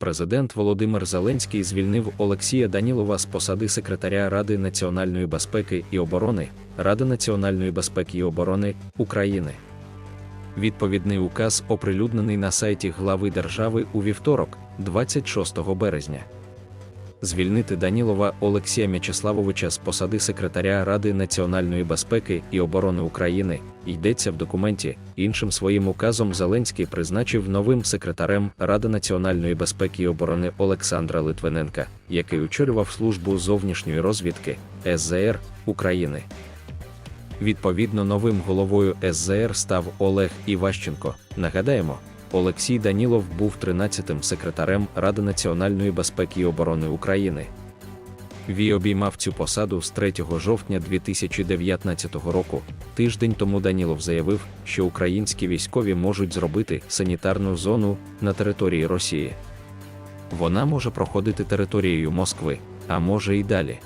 Президент Володимир Зеленський звільнив Олексія Данілова з посади секретаря Ради національної безпеки і оборони Ради національної безпеки і оборони України. Відповідний указ оприлюднений на сайті глави держави у вівторок, 26 березня. Звільнити Данілова Олексія М'ячеславовича з посади секретаря Ради національної безпеки і оборони України йдеться в документі. Іншим своїм указом Зеленський призначив новим секретарем Ради національної безпеки і оборони Олександра Литвиненка, який очолював службу зовнішньої розвідки СЗР України. Відповідно, новим головою СЗР став Олег Іващенко. Нагадаємо, Олексій Данілов був 13-тим секретарем Ради національної безпеки і оборони України. Вій обіймав цю посаду з 3 жовтня 2019 року. Тиждень тому Данілов заявив, що українські військові можуть зробити санітарну зону на території Росії. Вона може проходити територією Москви, а може і далі.